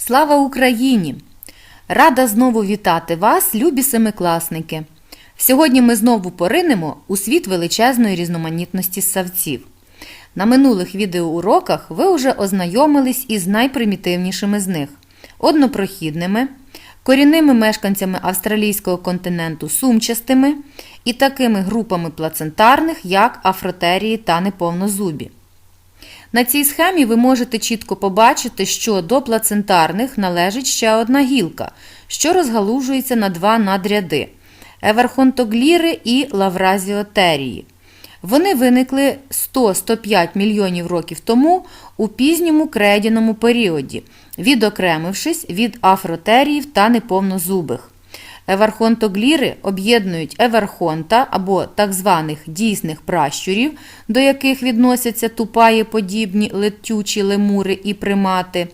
Слава Україні! Рада знову вітати вас, любі семикласники! Сьогодні ми знову поринемо у світ величезної різноманітності ссавців. На минулих відеоуроках ви вже ознайомились із найпримітивнішими з них однопрохідними, корінними мешканцями австралійського континенту сумчастими і такими групами плацентарних, як афротерії та неповнозубі. На цій схемі ви можете чітко побачити, що до плацентарних належить ще одна гілка, що розгалужується на два надряди еверхонтогліри і лавразіотерії. Вони виникли 100-105 мільйонів років тому у пізньому кредяному періоді, відокремившись від афротеріїв та неповнозубих. Еверхонтогліри об'єднують еверхонта або так званих дійсних пращурів, до яких відносяться тупаєподібні летючі лемури і примати,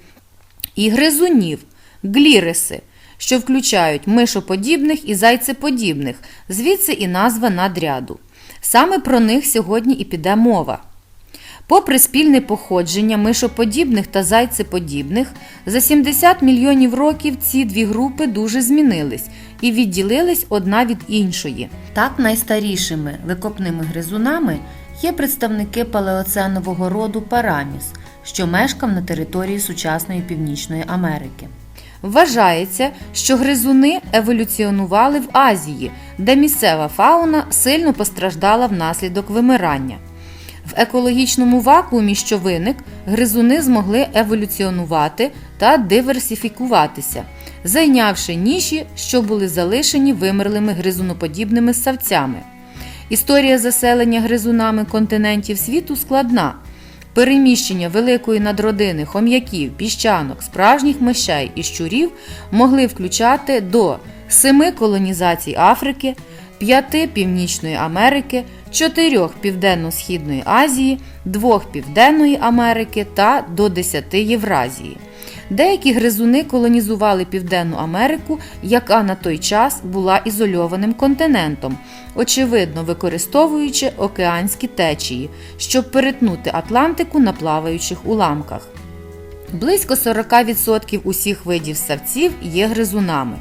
і гризунів, гліриси, що включають мишоподібних і зайцеподібних, звідси і назва надряду. Саме про них сьогодні і піде мова. Попри спільне походження мишоподібних та зайцеподібних, за 70 мільйонів років ці дві групи дуже змінились і відділились одна від іншої. Так найстарішими викопними гризунами є представники палеоценового роду Параміс, що мешкав на території сучасної Північної Америки. Вважається, що гризуни еволюціонували в Азії, де місцева фауна сильно постраждала внаслідок вимирання. В екологічному вакуумі, що виник, гризуни змогли еволюціонувати та диверсифікуватися, зайнявши ніші, що були залишені вимерлими гризуноподібними ссавцями. Історія заселення гризунами континентів світу складна. Переміщення великої надродини хом'яків, піщанок, справжніх мишей і щурів могли включати до семи колонізацій Африки, п'яти Північної Америки, чотирьох Південно-Східної Азії, двох Південної Америки та до десяти Євразії. Деякі гризуни колонізували Південну Америку, яка на той час була ізольованим континентом, очевидно використовуючи океанські течії, щоб перетнути Атлантику на плаваючих уламках. Близько 40% усіх видів ссавців є гризунами.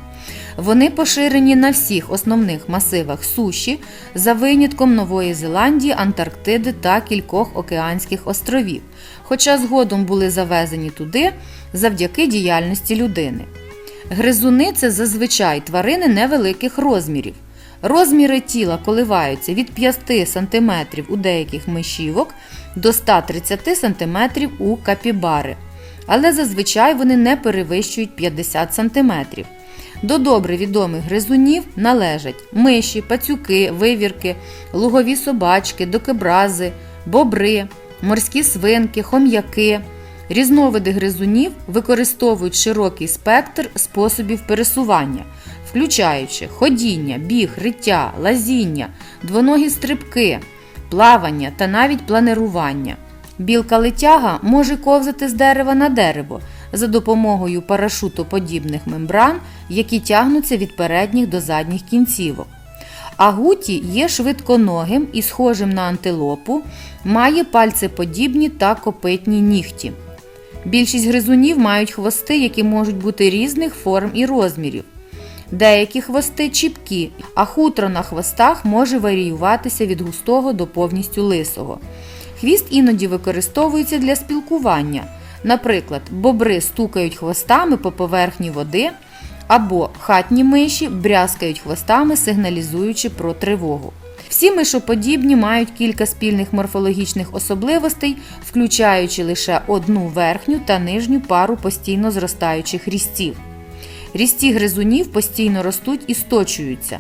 Вони поширені на всіх основних масивах суші, за винятком Нової Зеландії, Антарктиди та кількох океанських островів, хоча згодом були завезені туди завдяки діяльності людини. Гризуни це зазвичай тварини невеликих розмірів. Розміри тіла коливаються від 5 см у деяких мишівок до 130 см у капібари, але зазвичай вони не перевищують 50 см. До добре відомих гризунів належать миші, пацюки, вивірки, лугові собачки, докебрази, бобри, морські свинки, хом'яки. Різновиди гризунів використовують широкий спектр способів пересування, включаючи ходіння, біг, риття, лазіння, двоногі стрибки, плавання та навіть планирування. Білка летяга може ковзати з дерева на дерево за допомогою парашутоподібних мембран, які тягнуться від передніх до задніх кінцівок. Агуті є швидконогим і схожим на антилопу, має пальцеподібні та копитні нігті. Більшість гризунів мають хвости, які можуть бути різних форм і розмірів. Деякі хвости чіпкі, а хутро на хвостах може варіюватися від густого до повністю лисого. Хвіст іноді використовується для спілкування. Наприклад, бобри стукають хвостами по поверхні води, або хатні миші брязкають хвостами, сигналізуючи про тривогу. Всі мишоподібні мають кілька спільних морфологічних особливостей, включаючи лише одну верхню та нижню пару постійно зростаючих різців. Різці гризунів постійно ростуть і сточуються.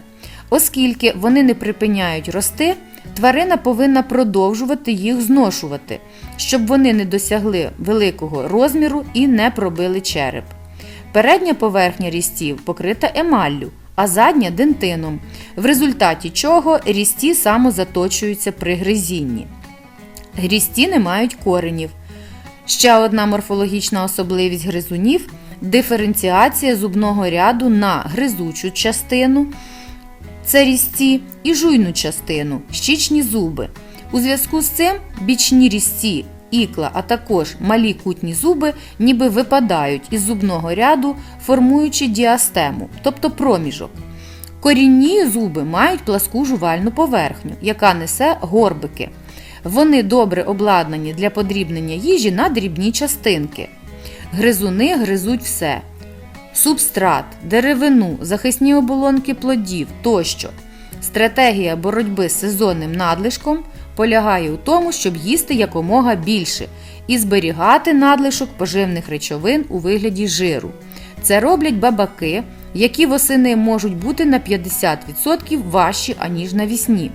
Оскільки вони не припиняють рости, тварина повинна продовжувати їх зношувати, щоб вони не досягли великого розміру і не пробили череп. Передня поверхня різців покрита емаллю, а задня дентином, в результаті чого різці самозаточуються при гризінні. Грізці не мають коренів. Ще одна морфологічна особливість гризунів диференціація зубного ряду на гризучу частину, це різці, і жуйну частину, щічні зуби. У зв'язку з цим бічні різці ікла, а також малі кутні зуби ніби випадають із зубного ряду, формуючи діастему, тобто проміжок. Корінні зуби мають пласку жувальну поверхню, яка несе горбики. Вони добре обладнані для подрібнення їжі на дрібні частинки. Гризуни гризуть все: субстрат, деревину, захисні оболонки плодів тощо. Стратегія боротьби з сезонним надлишком полягає у тому, щоб їсти якомога більше і зберігати надлишок поживних речовин у вигляді жиру. Це роблять бабаки, які восени можуть бути на 50% важчі, аніж навісні.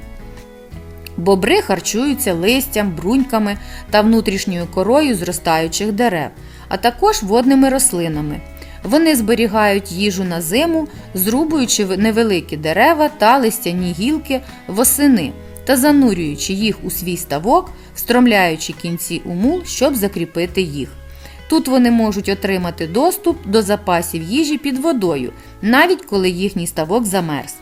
Бобри харчуються листям, бруньками та внутрішньою корою зростаючих дерев, а також водними рослинами. Вони зберігають їжу на зиму, зрубуючи невеликі дерева та листяні гілки восени та занурюючи їх у свій ставок, встромляючи кінці у мул, щоб закріпити їх. Тут вони можуть отримати доступ до запасів їжі під водою, навіть коли їхній ставок замерз.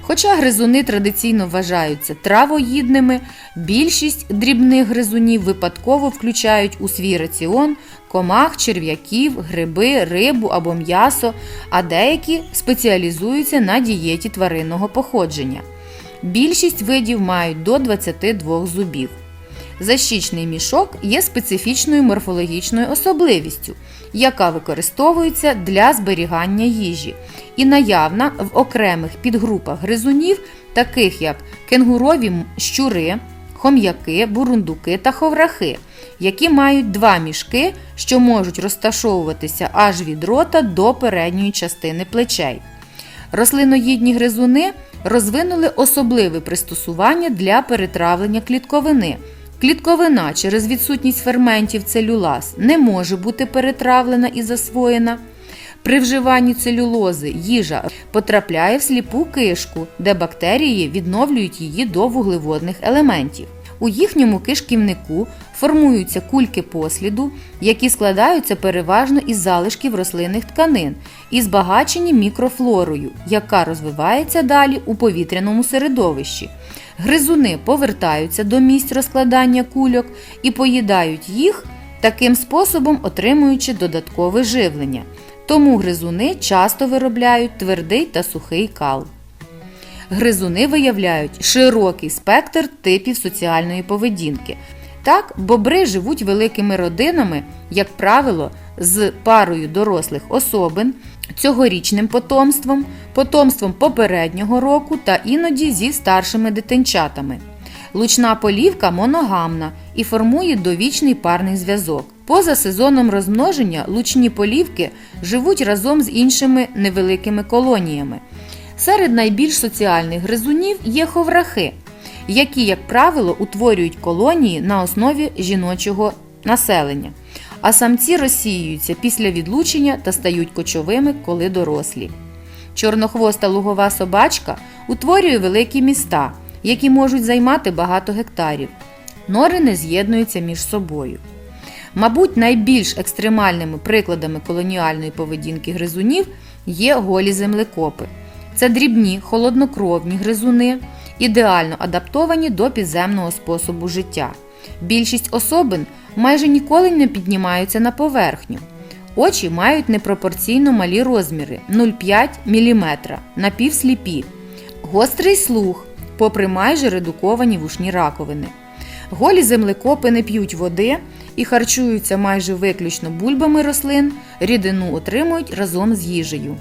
Хоча гризуни традиційно вважаються травоїдними, більшість дрібних гризунів випадково включають у свій раціон комах, черв'яків, гриби, рибу або м'ясо, а деякі спеціалізуються на дієті тваринного походження. Більшість видів мають до 22 зубів. Защічний мішок є специфічною морфологічною особливістю, яка використовується для зберігання їжі і наявна в окремих підгрупах гризунів, таких як кенгурові щури, хом'яки, бурундуки та ховрахи, які мають два мішки, що можуть розташовуватися аж від рота до передньої частини плечей. Рослиноїдні гризуни розвинули особливе пристосування для перетравлення клітковини. Клітковина через відсутність ферментів целюлаз не може бути перетравлена і засвоєна. При вживанні целюлози їжа потрапляє в сліпу кишку, де бактерії відновлюють її до вуглеводних елементів. У їхньому кишківнику формуються кульки посліду, які складаються переважно із залишків рослинних тканин і збагачені мікрофлорою, яка розвивається далі у повітряному середовищі. Гризуни повертаються до місць розкладання кульок і поїдають їх, таким способом отримуючи додаткове живлення. Тому гризуни часто виробляють твердий та сухий кал. Гризуни виявляють широкий спектр типів соціальної поведінки. Так, бобри живуть великими родинами, як правило, з парою дорослих особин, цьогорічним потомством, потомством попереднього року та іноді зі старшими дитинчатами. Лучна полівка моногамна і формує довічний парний зв'язок. Поза сезоном розмноження лучні полівки живуть разом з іншими невеликими колоніями. Серед найбільш соціальних гризунів є ховрахи, які, як правило, утворюють колонії на основі жіночого населення, а самці розсіюються після відлучення та стають кочовими, коли дорослі. Чорнохвоста лугова собачка утворює великі міста, які можуть займати багато гектарів. Нори не з'єднуються між собою. Мабуть, найбільш екстремальними прикладами колоніальної поведінки гризунів є голі землекопи. Це дрібні, холоднокровні гризуни, ідеально адаптовані до підземного способу життя. Більшість особин майже ніколи не піднімаються на поверхню. Очі мають непропорційно малі розміри 0,5 мм, напівсліпі, гострий слух, попри майже редуковані вушні раковини. Голі землекопи не п'ють води і харчуються майже виключно бульбами рослин, рідину отримують разом з їжею.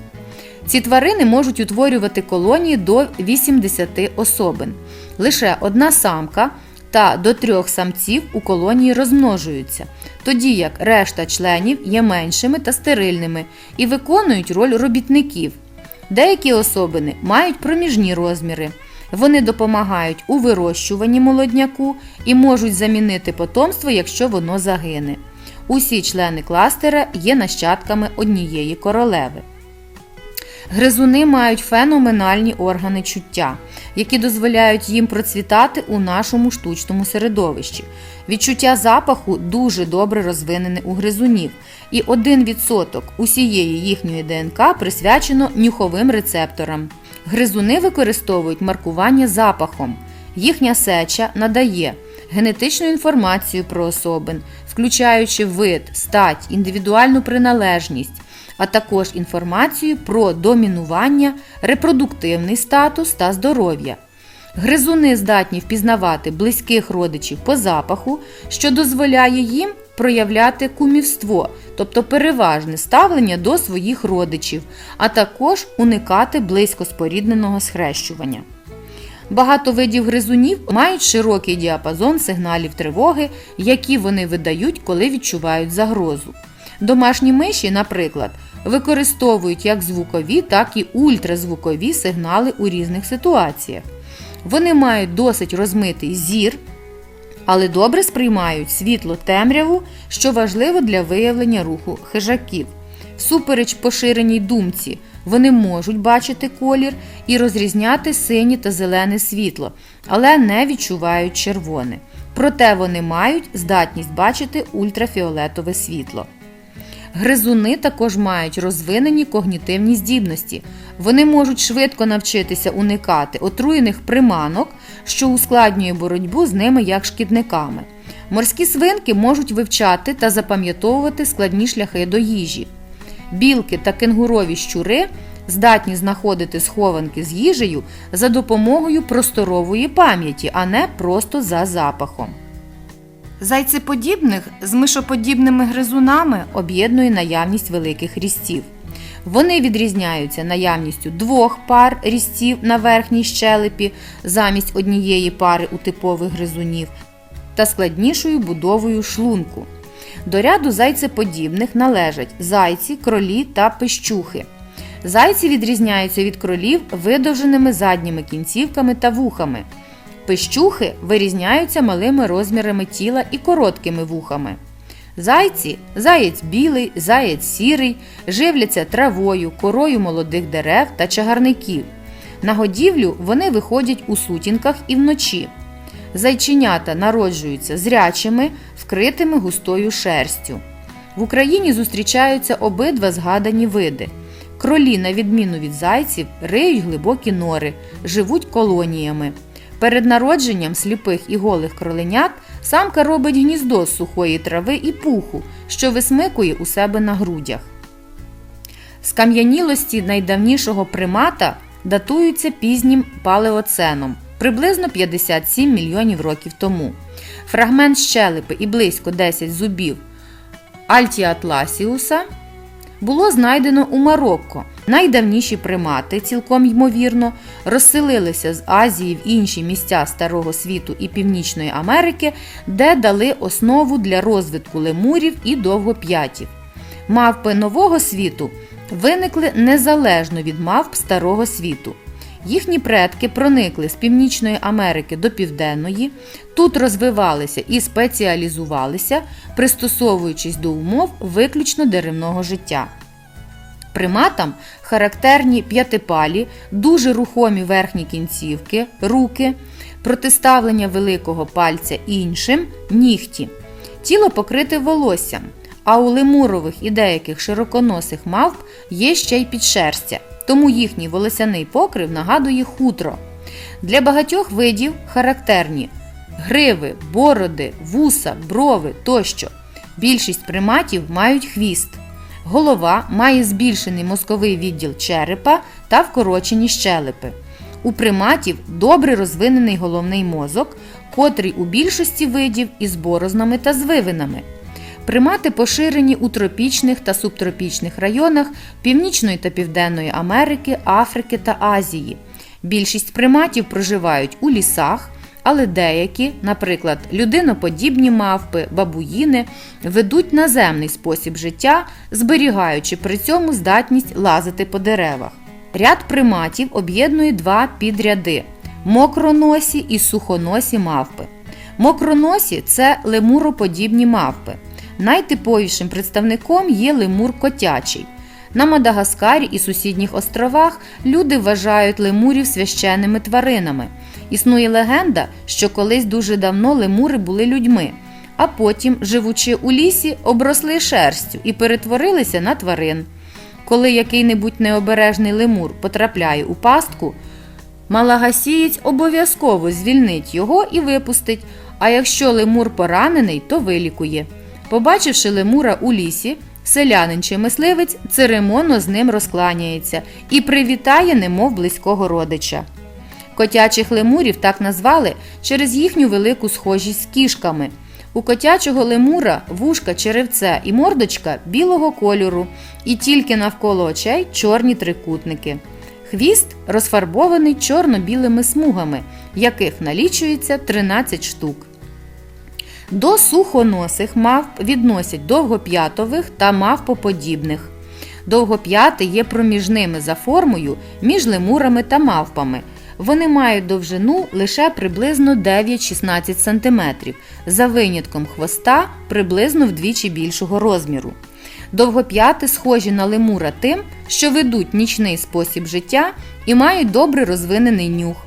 Ці тварини можуть утворювати колонії до 80 особин. Лише одна самка та до трьох самців у колонії розмножуються, тоді як решта членів є меншими та стерильними і виконують роль робітників. Деякі особини мають проміжні розміри. Вони допомагають у вирощуванні молодняку і можуть замінити потомство, якщо воно загине. Усі члени кластера є нащадками однієї королеви. Гризуни мають феноменальні органи чуття, які дозволяють їм процвітати у нашому штучному середовищі. Відчуття запаху дуже добре розвинене у гризунів, і 1% усієї їхньої ДНК присвячено нюховим рецепторам. Гризуни використовують маркування запахом. Їхня сеча надає генетичну інформацію про особин, включаючи вид, стать, індивідуальну приналежність, а також інформацію про домінування, репродуктивний статус та здоров'я. Гризуни здатні впізнавати близьких родичів по запаху, що дозволяє їм проявляти кумівство, тобто переважне ставлення до своїх родичів, а також уникати близько спорідненого схрещування. Багато видів гризунів мають широкий діапазон сигналів тривоги, які вони видають, коли відчувають загрозу. Домашні миші, наприклад, використовують як звукові, так і ультразвукові сигнали у різних ситуаціях. Вони мають досить розмитий зір, але добре сприймають світло темряву, що важливо для виявлення руху хижаків. Всупереч поширеній думці, вони можуть бачити колір і розрізняти синє та зелене світло, але не відчувають червоне. Проте вони мають здатність бачити ультрафіолетове світло. Гризуни також мають розвинені когнітивні здібності. Вони можуть швидко навчитися уникати отруєних приманок, що ускладнює боротьбу з ними як шкідниками. Морські свинки можуть вивчати та запам'ятовувати складні шляхи до їжі. Білки та кенгурові щури здатні знаходити схованки з їжею за допомогою просторової пам'яті, а не просто за запахом. Зайцеподібних з мишоподібними гризунами об'єднує наявність великих різців. Вони відрізняються наявністю двох пар різців на верхній щелепі замість однієї пари у типових гризунів та складнішою будовою шлунку. До ряду зайцеподібних належать зайці, кролі та пищухи. Зайці відрізняються від кролів видовженими задніми кінцівками та вухами. Пищухи вирізняються малими розмірами тіла і короткими вухами. Зайці заєць білий, заєць сірий, живляться травою, корою молодих дерев та чагарників. На годівлю вони виходять у сутінках і вночі. Зайченята народжуються зрячими, вкритими густою шерстю. В Україні зустрічаються обидва згадані види. Кролі, на відміну від зайців, риють глибокі нори, живуть колоніями. Перед народженням сліпих і голих кроленят самка робить гніздо з сухої трави і пуху, що висмикує у себе на грудях. Скам'янілості найдавнішого примата датуються пізнім палеоценом приблизно 57 мільйонів років тому. Фрагмент щелепи і близько 10 зубів Альтіатласіуса було знайдено у Марокко. Найдавніші примати, цілком ймовірно, розселилися з Азії в інші місця Старого світу і Північної Америки, де дали основу для розвитку лемурів і довгоп'ятів. Мавпи нового світу виникли незалежно від мавп Старого світу. Їхні предки проникли з Північної Америки до Південної, тут розвивалися і спеціалізувалися, пристосовуючись до умов виключно деревного життя. Приматам характерні п'ятипалі, дуже рухомі верхні кінцівки, руки, протиставлення великого пальця іншим нігті. Тіло покрите волоссям, а у лемурових і деяких широконосих мавп є ще й підшерстя, тому їхній волосяний покрив нагадує хутро. Для багатьох видів характерні гриви, бороди, вуса, брови тощо. Більшість приматів мають хвіст. Голова має збільшений мозковий відділ черепа та вкорочені щелепи. У приматів добре розвинений головний мозок, котрий у більшості видів із борознами та звивинами. Примати поширені у тропічних та субтропічних районах Північної та Південної Америки, Африки та Азії. Більшість приматів проживають у лісах, але деякі, наприклад, людиноподібні мавпи, бабуїни, ведуть наземний спосіб життя, зберігаючи при цьому здатність лазити по деревах. Ряд приматів об'єднує два підряди мокроносі і сухоносі мавпи. Мокроносі це лемуроподібні мавпи. Найтиповішим представником є лемур котячий. На Мадагаскарі і сусідніх островах люди вважають лемурів священними тваринами. Існує легенда, що колись дуже давно лемури були людьми, а потім, живучи у лісі, обросли шерстю і перетворилися на тварин. Коли який-небудь необережний лемур потрапляє у пастку, малагасієць обов'язково звільнить його і випустить, А якщо лемур поранений, то вилікує. Побачивши лемура у лісі, селянин чи мисливець церемонно з ним розкланяється і привітає, немов близького родича. Котячих лемурів так назвали через їхню велику схожість з кішками. У котячого лемура вушка, черевце і мордочка білого кольору, і тільки навколо очей чорні трикутники. Хвіст розфарбований чорно-білими смугами, яких налічується 13 штук. До сухоносих мавп відносять довгоп'ятових та мавпоподібних. Довгоп'яти є проміжними за формою між лемурами та мавпами. Вони мають довжину лише приблизно 9-16 см, за винятком хвоста приблизно вдвічі більшого розміру. Довгоп'яти схожі на лемура тим, що ведуть нічний спосіб життя і мають добре розвинений нюх.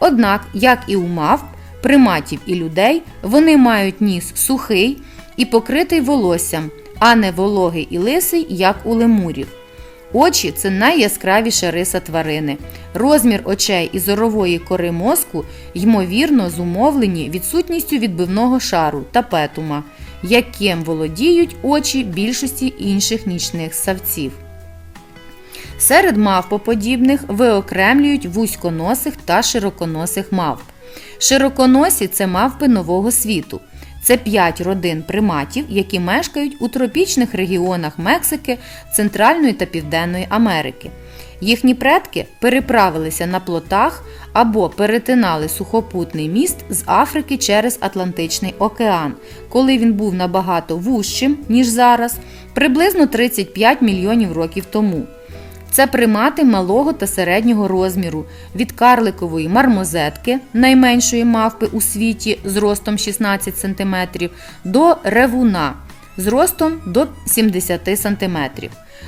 Однак, як і у мавп, приматів і людей, вони мають ніс сухий і покритий волоссям, а не вологий і лисий, як у лемурів. Очі це найяскравіша риса тварини. Розмір очей і зорової кори мозку ймовірно зумовлені відсутністю відбивного шару та петума, яким володіють очі більшості інших нічних савців. Серед мавпоподібних виокремлюють вузьконосих та широконосих мавп. Широконосі це мавпи нового світу. Це п'ять родин приматів, які мешкають у тропічних регіонах Мексики, Центральної та Південної Америки. Їхні предки переправилися на плотах або перетинали сухопутний міст з Африки через Атлантичний океан, коли він був набагато вужчим, ніж зараз, приблизно 35 мільйонів років тому. Це примати малого та середнього розміру від карликової мармозетки, найменшої мавпи у світі з ростом 16 см, до ревуна з ростом до 70 см.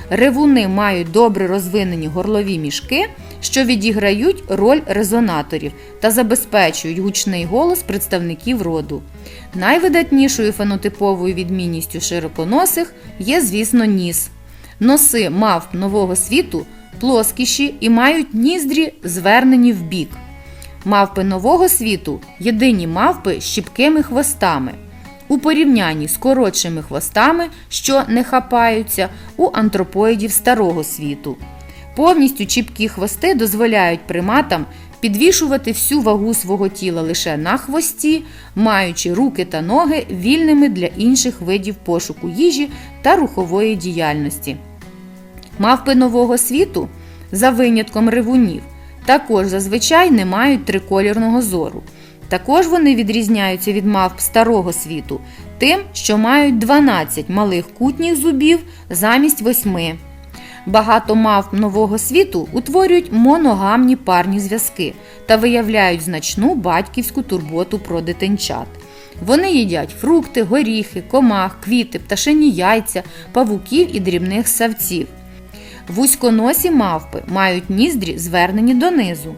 Ревуни мають добре розвинені горлові мішки, що відіграють роль резонаторів та забезпечують гучний голос представників роду. Найвидатнішою фенотиповою відмінністю широконосих є, звісно, ніс. Носи мавп нового світу плоскіші і мають ніздрі звернені в бік. Мавпи нового світу єдині мавпи з щіпкими хвостами. У порівнянні з коротшими хвостами, що не хапаються, у антропоїдів старого світу. Повністю чіпкі хвости дозволяють приматам підвішувати всю вагу свого тіла лише на хвості, маючи руки та ноги вільними для інших видів пошуку їжі та рухової діяльності. Мавпи нового світу, за винятком ревунів, також зазвичай не мають триколірного зору. Також вони відрізняються від мавп старого світу, тим, що мають 12 малих кутніх зубів замість 8. Багато мавп нового світу утворюють моногамні парні зв'язки та виявляють значну батьківську турботу про дитинчат. Вони їдять фрукти, горіхи, комах, квіти, пташині яйця, павуків і дрібних савців. Вузьконосі мавпи мають ніздрі звернені донизу.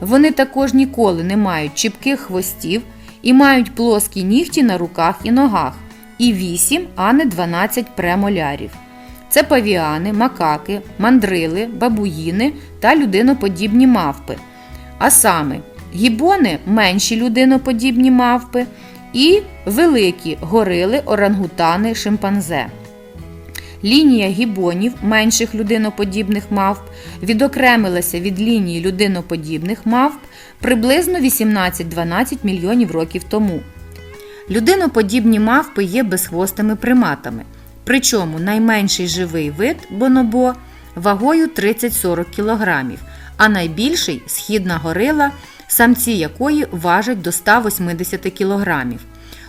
Вони також ніколи не мають чіпких хвостів і мають плоскі нігті на руках і ногах, і 8, а не 12 премолярів. Це павіани, макаки, мандрили, бабуїни та людиноподібні мавпи. А саме гібони менші людиноподібні мавпи і великі горили, орангутани, шимпанзе. Лінія гібонів менших людиноподібних мавп відокремилася від лінії людиноподібних мавп приблизно 18-12 мільйонів років тому. Людиноподібні мавпи є безхвостими приматами. Причому найменший живий вид бонобо вагою 30-40 кг, а найбільший східна горила, самці якої важать до 180 кг.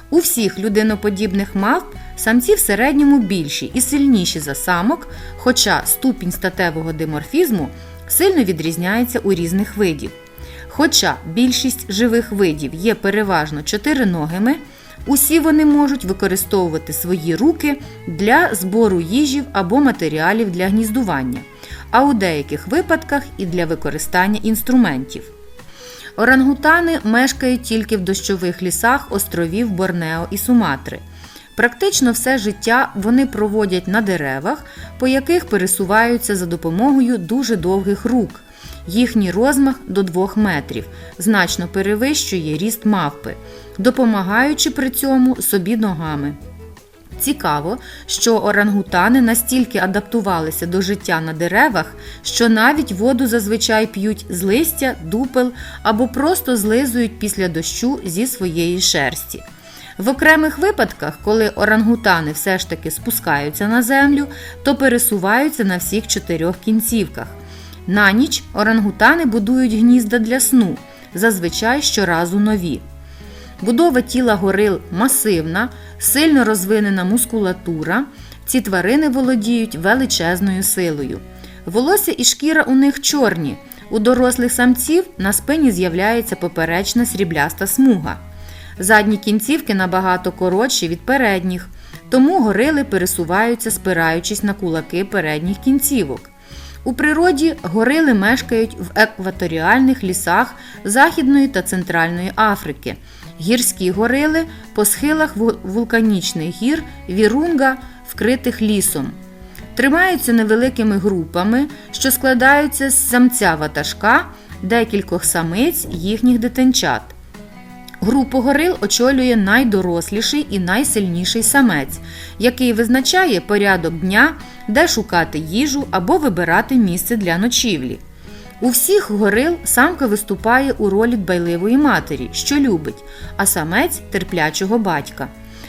У всіх людиноподібних мавп самці в середньому більші і сильніші за самок, хоча ступінь статевого диморфізму сильно відрізняється у різних видів. Хоча більшість живих видів є переважно чотириногими, усі вони можуть використовувати свої руки для збору їжів або матеріалів для гніздування, а у деяких випадках і для використання інструментів. Орангутани мешкають тільки в дощових лісах островів Борнео і Суматри. Практично все життя вони проводять на деревах, по яких пересуваються за допомогою дуже довгих рук, Їхній розмах до 2 метрів, значно перевищує ріст мавпи, допомагаючи при цьому собі ногами. Цікаво, що орангутани настільки адаптувалися до життя на деревах, що навіть воду зазвичай п'ють з листя, дупел або просто злизують після дощу зі своєї шерсті. В окремих випадках, коли орангутани все ж таки спускаються на землю, то пересуваються на всіх чотирьох кінцівках. На ніч орангутани будують гнізда для сну, зазвичай щоразу нові. Будова тіла горил масивна, сильно розвинена мускулатура. Ці тварини володіють величезною силою. Волосся і шкіра у них чорні. У дорослих самців на спині з'являється поперечна срібляста смуга. Задні кінцівки набагато коротші від передніх, тому горили пересуваються, спираючись на кулаки передніх кінцівок. У природі горили мешкають в екваторіальних лісах Західної та Центральної Африки. Гірські горили по схилах вул- вулканічних гір Вірунга, вкритих лісом. Тримаються невеликими групами, що складаються з самця ватажка, декількох самиць їхніх дитинчат. Групу горил очолює найдоросліший і найсильніший самець, який визначає порядок дня, де шукати їжу або вибирати місце для ночівлі. У всіх горил самка виступає у ролі дбайливої матері, що любить, а самець терплячого батька.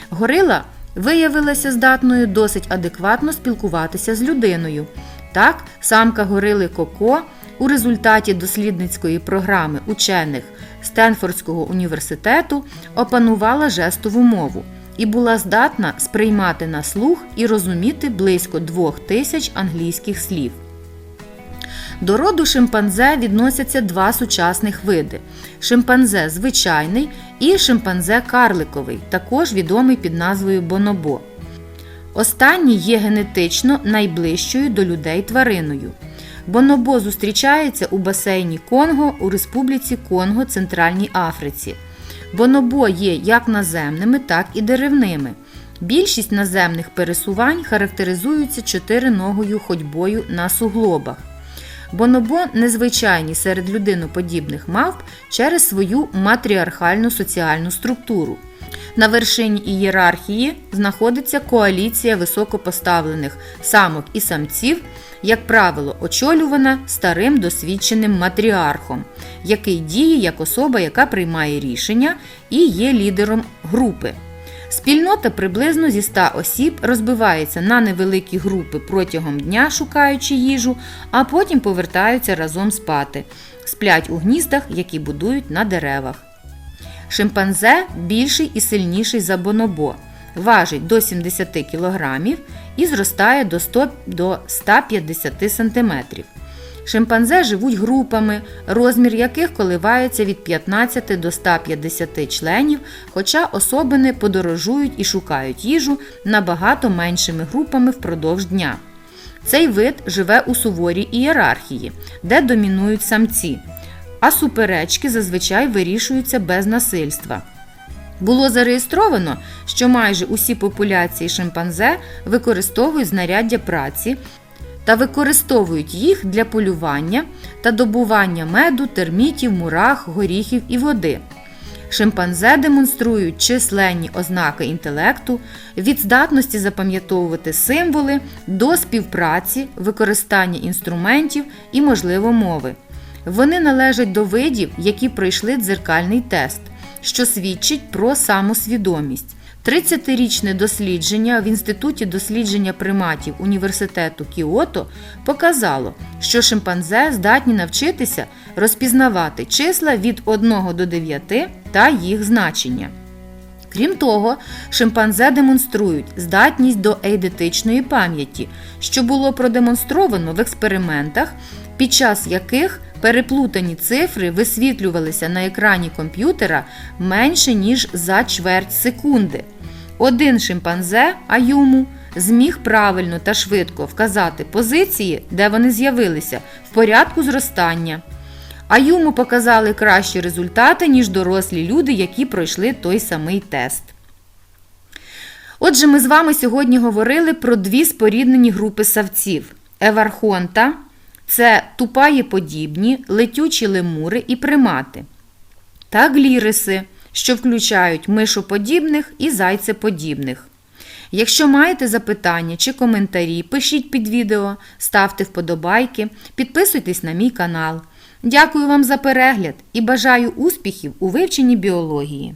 Горила виявилася здатною досить адекватно спілкуватися з людиною. Так, самка горили Коко у результаті дослідницької програми учених Стенфордського університету опанувала жестову мову і була здатна сприймати на слух і розуміти близько двох тисяч англійських слів. До роду шимпанзе відносяться два сучасних види: шимпанзе звичайний і шимпанзе карликовий, також відомий під назвою бонобо. Останній є генетично найближчою до людей твариною. Бонобо зустрічається у басейні Конго у Республіці Конго Центральній Африці. Бонобо є як наземними, так і деревними. Більшість наземних пересувань характеризуються чотириногою ходьбою на суглобах. Бонобо незвичайні серед людиноподібних мавп через свою матріархальну соціальну структуру. На вершині ієрархії знаходиться коаліція високопоставлених самок і самців, як правило, очолювана старим досвідченим матріархом, який діє як особа, яка приймає рішення і є лідером групи. Спільнота приблизно зі 100 осіб розбивається на невеликі групи протягом дня, шукаючи їжу, а потім повертаються разом спати, сплять у гніздах, які будують на деревах. Шимпанзе більший і сильніший за бонобо, важить до 70 кг і зростає до 100 до 150 см. Шимпанзе живуть групами, розмір яких коливається від 15 до 150 членів, хоча особини подорожують і шукають їжу набагато меншими групами впродовж дня. Цей вид живе у суворій ієрархії, де домінують самці, а суперечки зазвичай вирішуються без насильства. Було зареєстровано, що майже усі популяції шимпанзе використовують знаряддя праці та використовують їх для полювання та добування меду, термітів, мурах, горіхів і води. Шимпанзе демонструють численні ознаки інтелекту, від здатності запам'ятовувати символи до співпраці, використання інструментів і, можливо, мови. Вони належать до видів, які пройшли дзеркальний тест, що свідчить про самосвідомість. 30-річне дослідження в Інституті дослідження приматів університету Кіото показало, що шимпанзе здатні навчитися розпізнавати числа від 1 до 9 та їх значення. Крім того, шимпанзе демонструють здатність до ейдетичної пам'яті, що було продемонстровано в експериментах, під час яких переплутані цифри висвітлювалися на екрані комп'ютера менше ніж за чверть секунди. Один шимпанзе Аюму зміг правильно та швидко вказати позиції, де вони з'явилися, в порядку зростання. А йому показали кращі результати, ніж дорослі люди, які пройшли той самий тест. Отже, ми з вами сьогодні говорили про дві споріднені групи савців: Евархонта це тупаєподібні, летючі лемури і примати. Та гліриси, що включають мишоподібних і зайцеподібних. Якщо маєте запитання чи коментарі, пишіть під відео, ставте вподобайки, підписуйтесь на мій канал. Дякую вам за перегляд і бажаю успіхів у вивченні біології.